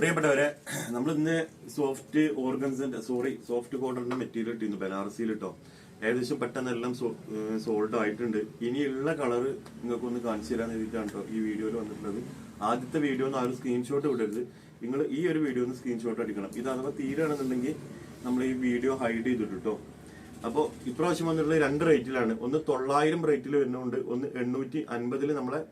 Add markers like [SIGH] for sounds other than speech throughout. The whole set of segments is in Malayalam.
പ്രിയപ്പെട്ടവരെ നമ്മൾ ഇന്ന് സോഫ്റ്റ് ഓർഗൻസിന്റെ സോറി സോഫ്റ്റ് കോട്ടണിന്റെ മെറ്റീരിയൽ ഇട്ടിരുന്നു ബനാറസിയിൽ ഇട്ടോ. ഏകദേശം പെട്ടെന്ന് എല്ലാം സോൾഡ് ആയിട്ടുണ്ട്. ഇനിയുള്ള കളർ നിങ്ങൾക്ക് ഒന്ന് കാണിച്ചു തരാൻ എഴുതിയിട്ടാണ് കേട്ടോ ഈ വീഡിയോയിൽ വന്നിട്ടുള്ളത്. ആദ്യത്തെ വീഡിയോ ഒന്ന് ആരും സ്ക്രീൻഷോട്ട് വിടരുത് നിങ്ങൾ ഈ ഒരു വീഡിയോ ഒന്ന് സ്ക്രീൻഷോട്ട് അടിക്കണം. ഇത് അഥവാ തീരാണെന്നുണ്ടെങ്കിൽ നമ്മൾ ഈ വീഡിയോ ഹൈഡ് ചെയ്തിട്ട് കേട്ടോ അപ്പോൾ ഇപ്രാവശ്യം വന്നിട്ടുള്ള രണ്ട് റേറ്റിലാണ് ഒന്ന് തൊള്ളായിരം റേറ്റിൽ വരുന്നുണ്ട്. ഒന്ന് എണ്ണൂറ്റി അൻപതിൽ നമ്മളെ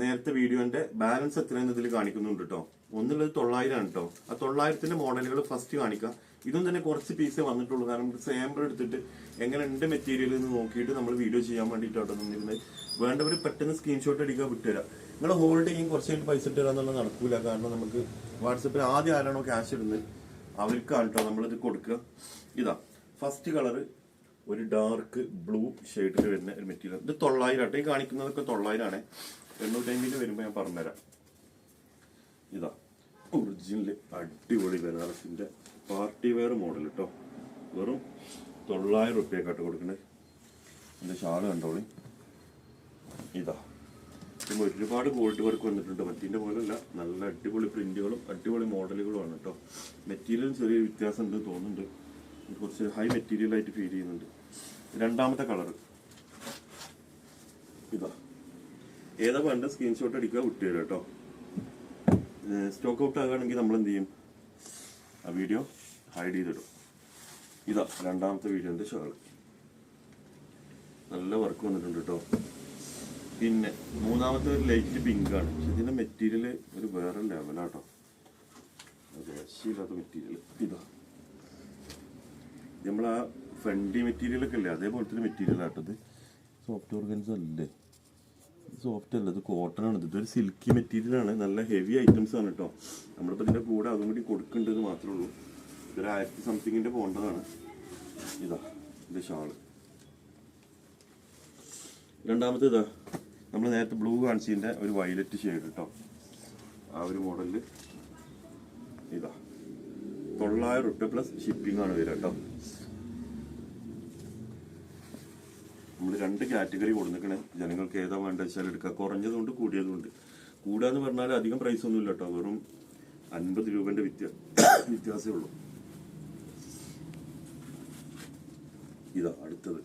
നേരത്തെ വീഡിയോന്റെ ബാലൻസ് എത്രയെന്ന് ഇതിൽ കാണിക്കുന്നുണ്ട് കേട്ടോ ഒന്നുള്ളത് തൊള്ളായിരം ആണ് കേട്ടോ ആ തൊള്ളായിരത്തിന്റെ മോഡലുകൾ ഫസ്റ്റ് കാണിക്കാം. ഇതും തന്നെ കുറച്ച് പീസേ വന്നിട്ടുള്ളൂ. കാരണം സാമ്പിൾ എടുത്തിട്ട് എങ്ങനെ ഉണ്ട് മെറ്റീരിയൽ എന്ന് നോക്കിയിട്ട് നമ്മൾ വീഡിയോ ചെയ്യാൻ വേണ്ടിയിട്ടോ നിന്നിരുന്നത് വേണ്ടവർ പെട്ടെന്ന് സ്ക്രീൻഷോട്ട് അടിക്കാൻ വിട്ടുതരാം. നിങ്ങൾ ഹോൾഡ് ചെയ്യും കുറച്ച് കഴിഞ്ഞ് പൈസ ഇട്ട് തരാന്നുള്ള നടക്കൂല. കാരണം നമുക്ക് വാട്സപ്പിൽ ആദ്യം ആരാണോ ക്യാഷ് ഇടുന്നത് അവർക്കാണ് കേട്ടോ നമ്മളിത് കൊടുക്കുക. ഇതാ ഫസ്റ്റ് കളറ് ഒരു ഡാർക്ക് ബ്ലൂ ഷെയ്ഡിൽ വരുന്ന ഒരു മെറ്റീരിയൽ ഇത് തൊള്ളായിരം ആട്ടെ ഈ കാണിക്കുന്നതൊക്കെ തൊള്ളായിരമാണ് എണ്ണൂറ്റമ്പതിൽ വരുമ്പോൾ ഞാൻ പറഞ്ഞുതരാം. ഇതാ ഒറിജിനൽ അടിപൊളി ബനാറസിന്റെ പാർട്ടി വെയർ മോഡൽ കേട്ടോ വെറും തൊള്ളായിരം റുപ്യക്കാട്ട് കൊടുക്കണേ. എന്റെ ഷാൾ കണ്ടോളി. ഇതാ ഇപ്പം ഒരുപാട് ക്വാളിറ്റി വർക്ക് വന്നിട്ടുണ്ട്. മറ്റീന്റെ പോലെയല്ല നല്ല അടിപൊളി പ്രിന്റുകളും അടിപൊളി മോഡലുകളുമാണ് കേട്ടോ മെറ്റീരിയൽ ചെറിയ വ്യത്യാസം ഉണ്ട് തോന്നുന്നുണ്ട് കുറച്ച് ഹൈ മെറ്റീരിയൽ ആയിട്ട് ഫീൽ ചെയ്യുന്നുണ്ട്. രണ്ടാമത്തെ കളർ ഇതാ ഏതാ വേണ്ട സ്ക്രീൻഷോട്ട് അടിക്കുക വിട്ടുതരും കേട്ടോ. സ്റ്റോക്ക് ഔട്ട് ആകുകയാണെങ്കിൽ നമ്മൾ എന്ത് ചെയ്യും? ആ വീഡിയോ ഹൈഡ് ചെയ്തിടും. ഇതാ രണ്ടാമത്തെ വീഡിയോന്റെ ഷോകൾ നല്ല വർക്ക് വന്നിട്ടുണ്ട് കേട്ടോ. പിന്നെ മൂന്നാമത്തെ ഒരു ലൈറ്റ് പിങ്ക് ആണ്. പക്ഷെ ഇതിന്റെ മെറ്റീരിയൽ ഒരു വേറെ ലെവലാട്ടോ രക്ഷയില്ലാത്ത മെറ്റീരിയൽ ഇതാ. നമ്മൾ ആ ഫണ്ടി മെറ്റീരിയൽ ഒക്കെ അല്ലേ? അതേപോലത്തെ മെറ്റീരിയൽ ആട്ടത് സോഫ്റ്റ് ഓർഗൻസ് അല്ലേ? സോഫ്റ്റ് അല്ല ഇത് കോട്ടൺ ആണ്. ഇതൊരു സിൽക്കി മെറ്റീരിയൽ ആണ്. നല്ല ഹെവി ഐറ്റംസ് ആണ് കേട്ടോ നമ്മളിപ്പോൾ ഇതിന്റെ കൂടെ അതും കൂടി കൊടുക്കേണ്ടത് മാത്രമേ ഉള്ളൂ. ഇതൊരു ആയിരത്തി സംതിങ്ങിന്റെ പോകേണ്ടതാണ് ഇതാ ഇത് ഷാൾ. രണ്ടാമത്തെ ഇതാ നമ്മൾ നേരത്തെ ബ്ലൂ കാണിച്ചതിന്റെ ഒരു വയലറ്റ് ഷെയ്ഡ് കേട്ടോ ആ ഒരു മോഡലിൽ ഇതാ. തൊള്ളായിരം റുപ്യ പ്ലസ് ഷിപ്പിംഗ് ആണ് വരിക കേട്ടോ നമ്മൾ രണ്ട് കാറ്റഗറി കൊടുക്കണേ ജനങ്ങൾക്ക് ഏതാ വേണ്ട വെച്ചാൽ എടുക്കുക കുറഞ്ഞതുകൊണ്ട് കൂടിയതുകൊണ്ട് കൂടാന്ന് പറഞ്ഞാൽ അധികം പ്രൈസ് ഒന്നുമില്ല കേട്ടോ വെറും അൻപത് രൂപന്റെ വ്യത്യാ [COUGHS] വ്യത്യാസമേ ഉള്ളൂ. ഇതാ അടുത്തത്.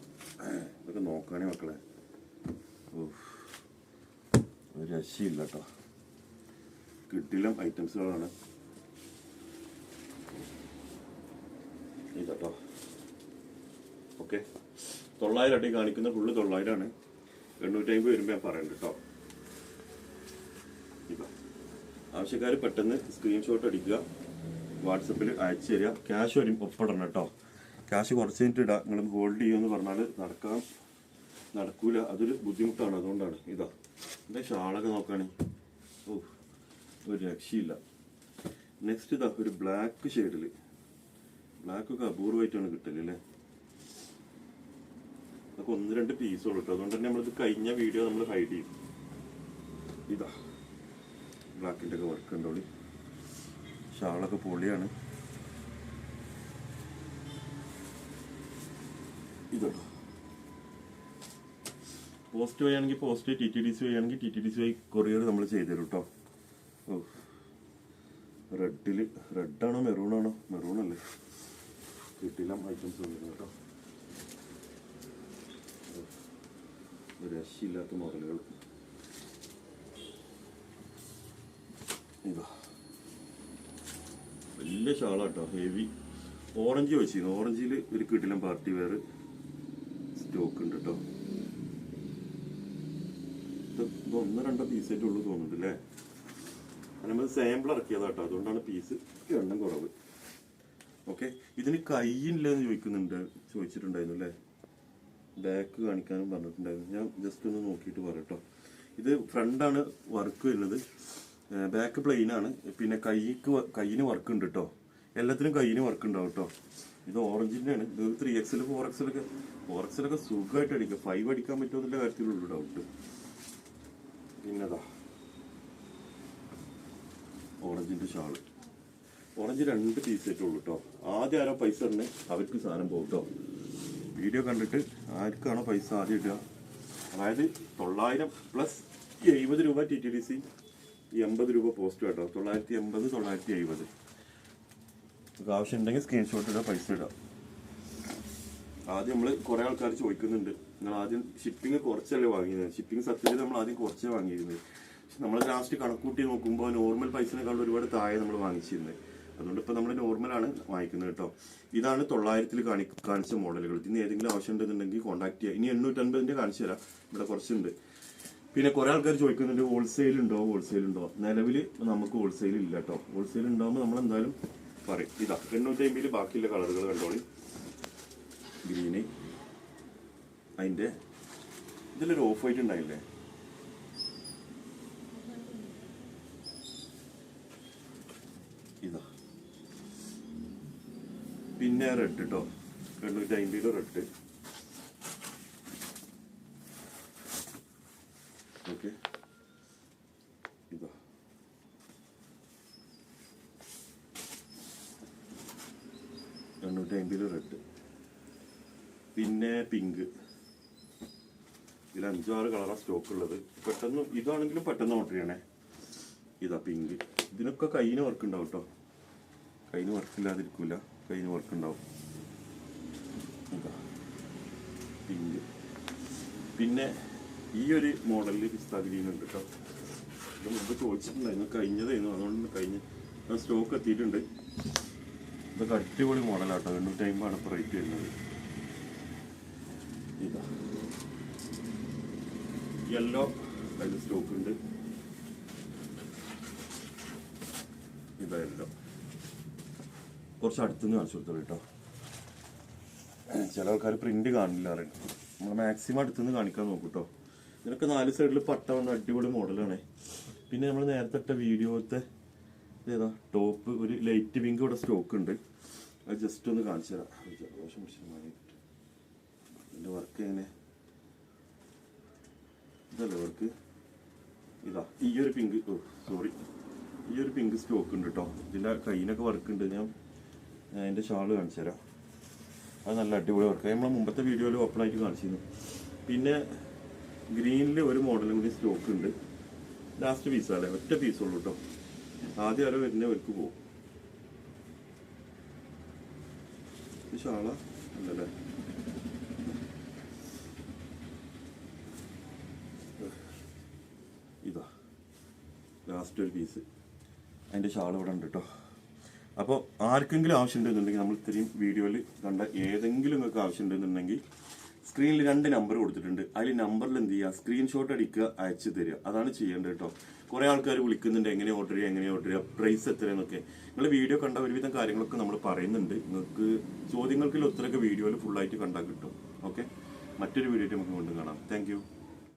ഇതൊക്കെ നോക്കുകയാണെ മക്കളെ. രക്ഷയില്ല കേട്ടോ കിട്ടില്ല ഐറ്റംസുകളാണ്. ഇതാട്ടോ ഓക്കെ. തൊള്ളായിരം അടി കാണിക്കുന്ന ഫുള്ള് തൊള്ളായിരമാണ് എണ്ണൂറ്റി അമ്പത് വരുമ്പോൾ ഞാൻ പറയുന്നുണ്ട് കേട്ടോ ആവശ്യക്കാർ പെട്ടെന്ന് സ്ക്രീൻഷോട്ട് അടിക്കുക വാട്സപ്പിൽ അയച്ചു തരിക. ക്യാഷ് വരും ഒപ്പിടണം കേട്ടോ ക്യാഷ് കുറച്ച് കഴിഞ്ഞിട്ട് ഇടാം. നിങ്ങൾ ഹോൾഡ് ചെയ്യുമെന്ന് പറഞ്ഞാൽ നടക്കാൻ നടക്കൂല. അതൊരു ബുദ്ധിമുട്ടാണ്. അതുകൊണ്ടാണ്. ഇതാ. എന്റെ ഷാളൊക്കെ നോക്കുകയാണ് ഓ ഒരു രക്ഷയില്ല. നെക്സ്റ്റ് ഇതാ ഒരു ബ്ലാക്ക് ഷെയ്ഡിൽ ബ്ലാക്ക് ഒക്കെ അപൂർവമായിട്ടാണ് കിട്ടൽ അതൊക്കെ ഒന്ന് രണ്ട് പീസ് കേട്ടോ അതുകൊണ്ട് തന്നെ നമ്മളിത് കഴിഞ്ഞ വീഡിയോ നമ്മൾ ഹൈഡ് ചെയ്യും. ഇതാ. ബ്ലാക്കിന്റെ ഒക്കെ വർക്ക് ഉണ്ടോളി ഷാളൊക്കെ പൊളിയാണ്. ഇതുണ്ടോ? Post വഴിയാണെങ്കിൽ post T T D C വഴിയാണെങ്കിൽ T T D C വഴി കൊറിയർ നമ്മൾ ചെയ്തു കേട്ടോ ഓ. റെഡിൽ റെഡാണോ മെറൂൺ അല്ലേ. കിട്ടില്ല ഐറ്റംസ് വന്നിരുന്നു കേട്ടോ ഒരു രക്ഷയില്ലാത്ത മോഡലുകൾ ഇതാ. വലിയ ഷാളാട്ടോ ഹെവി ഓറഞ്ച് വെച്ചിരുന്നു. ഓറഞ്ചിൽ ഒരു കിട്ടിലും പാർട്ടി വെയർ സ്റ്റോക്ക് ഉണ്ട് കേട്ടോ ഇത് ഒന്ന് രണ്ടോ പീസായിട്ട് ഉള്ളു തോന്നുന്നുണ്ട് അല്ലേ നമ്മൾ സാമ്പിൾ ഇറക്കിയതാ കേട്ടോ അതുകൊണ്ടാണ് പീസ് എണ്ണം കുറവ്. ഓക്കെ ഇതിന് കൈയില്ലെന്ന് ചോദിക്കുന്നുണ്ട് ചോദിച്ചിട്ടുണ്ടായിരുന്നു അല്ലേ ബാക്ക് കാണിക്കാനും പറഞ്ഞിട്ടുണ്ടായിരുന്നു. ഞാൻ ജസ്റ്റ് ഒന്ന് നോക്കിയിട്ട് പറയട്ടോ. ഇത് ഫ്രണ്ടാണ് വർക്ക് വരുന്നത്. ബാക്ക് പ്ലെയിൻ ആണ്. പിന്നെ കൈക്ക് കൈയിന് വർക്ക് ഉണ്ട് കേട്ടോ എല്ലാത്തിനും കൈയിന് വർക്ക് ഉണ്ടാവും കേട്ടോ ഇത് ഓറഞ്ചിന്റെയാണ് ഇത് ത്രീ എക്സിൽ ഫോർ എക്സിലൊക്കെ ഫോർ എക്സിലൊക്കെ സുഖമായിട്ട് അടിക്കുക ഫൈവ് അടിക്കാൻ പറ്റുമെന്നുള്ള കാര്യത്തിലുള്ളൂ ഡൗട്ട് പിന്നതാ. ഓറഞ്ചിന്റെ ഷാൾ. ഓറഞ്ച് രണ്ട് പീസ് ആയിട്ടുള്ളൂ കേട്ടോ ആദ്യം ആരോ പൈസ തന്നെ അവർക്ക് സാധനം പോകും കേട്ടോ വീഡിയോ കണ്ടിട്ട് ആർക്കാണോ പൈസ ആദ്യം ഇടുക? അതായത് തൊള്ളായിരം പ്ലസ് എഴുപത് രൂപ ടി ടി ഡി സി എൺപത് രൂപ പോസ്റ്റ് കേട്ടോ. തൊള്ളായിരത്തി എൺപത് തൊള്ളായിരത്തി എഴുപത്. നിങ്ങൾക്ക് ആവശ്യമുണ്ടെങ്കിൽ സ്ക്രീൻഷോട്ട് ഇടുക പൈസ ഇടുക. ആദ്യം നമ്മൾ കുറേ ആൾക്കാർ ചോദിക്കുന്നുണ്ട്. നിങ്ങൾ ആദ്യം ഷിപ്പിംഗ് കുറച്ചല്ലേ വാങ്ങിയത്? ഷിപ്പിംഗ് സത്യത്തിൽ നമ്മൾ ആദ്യം കുറച്ചേ വാങ്ങിയിരുന്നത്. നമ്മൾ ലാസ്റ്റ് കണക്കൂട്ടി നോക്കുമ്പോൾ നോർമൽ പൈസനേക്കാൾ ഒരുപാട് താഴെ നമ്മൾ വാങ്ങിച്ചിരുന്നത്. അതുകൊണ്ട് ഇപ്പം നമ്മൾ നോർമലാണ് വാങ്ങിക്കുന്നത് കേട്ടോ. ഇതാണ് തൊള്ളായിരത്തിൽ കാണി കാണിച്ച മോഡലുകൾ. ഇതിന് ഏതെങ്കിലും ആവശ്യം ഉണ്ടെന്നുണ്ടെങ്കിൽ കോൺടാക്ട് ചെയ്യുക ഇനി എണ്ണൂറ്റൻപതിന്റെ കാണിച്ചു തരാം. ഇവിടെ കുറച്ചുണ്ട്. പിന്നെ കുറെ ആൾക്കാർ ചോദിക്കുന്നുണ്ട് ഹോൾസെയിൽ ഉണ്ടോ ഹോൾസെയിൽ ഉണ്ടോ നിലവിൽ നമുക്ക് ഹോൾസെയിൽ ഇല്ല കേട്ടോ. ഹോൾസെയിൽ ഉണ്ടാകുമ്പോൾ നമ്മൾ എന്തായാലും പറയും. ഇതാ എണ്ണൂറ്റി അമ്പതിൽ ബാക്കിയുള്ള കളറുകൾ കണ്ടോളി. ഗ്രീന് അതിന്റെ ഇതിലൊരു ഓഫ് വൈറ്റ് ഉണ്ടായില്ലേ ഇതാ പിന്നെ റെഡ് കേട്ടോ എണ്ണൂറ്റി അമ്പതിൽ റെഡ്. ഓക്കെ. ഇതാ. എണ്ണൂറ്റി അമ്പതിൽ റെഡ്. പിന്നെ പിങ്ക്. ഇതിൽ അഞ്ചാറ് കളറാണ് സ്റ്റോക്ക് ഉള്ളത്. പെട്ടെന്ന് ഇതാണെങ്കിലും പെട്ടെന്ന് ഓർഡർ ചെയ്യണേ. ഇതാ പിങ്ക്. ഇതിനൊക്കെ കയ്യിന് വർക്ക് ഉണ്ടാവും കേട്ടോ കയ്യിന് വർക്ക് ഇല്ലാതിരിക്കൂല വർക്കുണ്ടാവും. പിങ്ക്. പിന്നെ ഈ ഒരു മോഡലിൽ പിസ്ത ഗ്രീൻ കേട്ടോ. ഇത് മുമ്പ് ചോദിച്ചിട്ടുണ്ടായിരുന്നു കഴിഞ്ഞതായിരുന്നു. അതുകൊണ്ട് കഴിഞ്ഞ് സ്റ്റോക്ക് എത്തിയിട്ടുണ്ട്. ഇതൊക്കെ അടിപൊളി മോഡലാട്ടോ. എണ്ണൂറ്റി അമ്പതാണ് ഇപ്പോൾ റേറ്റ് വരുന്നത്. യെല്ലോ അതിൽ സ്റ്റോക്ക് ഉണ്ട്. ഇതാ യെല്ലോ കുറച്ച് അടുത്തുനിന്ന് കാണിച്ചു കൊടുത്തോളൂ കേട്ടോ. ചില ആൾക്കാർ പ്രിന്റ് കാണില്ല അറിയാം നമ്മൾ മാക്സിമം അടുത്തുനിന്ന് കാണിക്കാൻ നോക്കും കേട്ടോ ഇതിനൊക്കെ നാല് സൈഡിൽ പട്ട വന്ന അടിപൊളി മോഡലാണ് പിന്നെ നമ്മൾ നേരത്തെ ഇട്ട വീഡിയോത്തെ ഏതാ? ടോപ്പ് ഒരു ലൈറ്റ് പിങ്ക് ഇവിടെ സ്റ്റോക്ക് ഉണ്ട്. അത് ജസ്റ്റ് ഒന്ന് കാണിച്ചു തരാം. ജലദോഷം പിടിച്ചിട്ട് ഇതിന്റെ വർക്ക് എങ്ങനെ? ഇതല്ലേ വർക്ക് ഇതാ ഈ ഒരു പിങ്ക് സോറി ഈ ഒരു പിങ്ക് സ്റ്റോക്ക് ഉണ്ട് കേട്ടോ ഇതിന്റെ കയ്യിനൊക്കെ വർക്ക് ഉണ്ട്. ഞാൻ അതിന്റെ ഷാൾ കാണിച്ചു തരാം. അത് നല്ല അടിപൊളി വർക്ക് നമ്മൾ മുമ്പത്തെ വീഡിയോയിൽ ഓപ്പൺ ആയിട്ട് കാണിച്ചിരുന്നു. പിന്നെ ഗ്രീനിൽ ഒരു മോഡലും കൂടി സ്റ്റോക്ക് ഉണ്ട്. ലാസ്റ്റ് പീസാണ് ഒറ്റ പീസുള്ളൂ കേട്ടോ ആദ്യം ആരോ വരുന്ന വർക്ക് പോകും ഷാള അല്ലല്ലേ? ഇതാ. ലാസ്റ്റ് ഒരു പീസ് അതിന്റെ ഷാൾ ഇവിടെ ഉണ്ട് കേട്ടോ അപ്പോൾ ആർക്കെങ്കിലും ആവശ്യമുണ്ടെന്നുണ്ടെങ്കിൽ നമ്മൾ ഇത്രയും വീഡിയോയിൽ കണ്ട ഏതെങ്കിലും നിങ്ങൾക്ക് ആവശ്യമുണ്ടെന്നുണ്ടെങ്കിൽ സ്ക്രീനിൽ രണ്ട് നമ്പർ കൊടുത്തിട്ടുണ്ട്. അതിൽ നമ്പറിൽ എന്ത് ചെയ്യുക? സ്ക്രീൻഷോട്ട് അടിക്കുക അയച്ചു തരിക. അതാണ് ചെയ്യേണ്ടത് കേട്ടോ. കുറേ ആൾക്കാർ വിളിക്കുന്നുണ്ട് എങ്ങനെ ഓർഡർ ചെയ്യുക? എങ്ങനെ ഓർഡർ ചെയ്യുക? പ്രൈസ് എത്ര എന്നൊക്കെ നിങ്ങൾ വീഡിയോ കണ്ട ഒരുവിധം കാര്യങ്ങളൊക്കെ നമ്മൾ പറയുന്നുണ്ട്. നിങ്ങൾക്ക് ചോദ്യങ്ങൾക്കുള്ള ഉത്തരമൊക്കെ വീഡിയോയിൽ ഫുള്ളായിട്ട് കണ്ടാൽ കിട്ടും. ഓക്കെ മറ്റൊരു വീഡിയോ നമുക്ക് വീണ്ടും കാണാം. താങ്ക്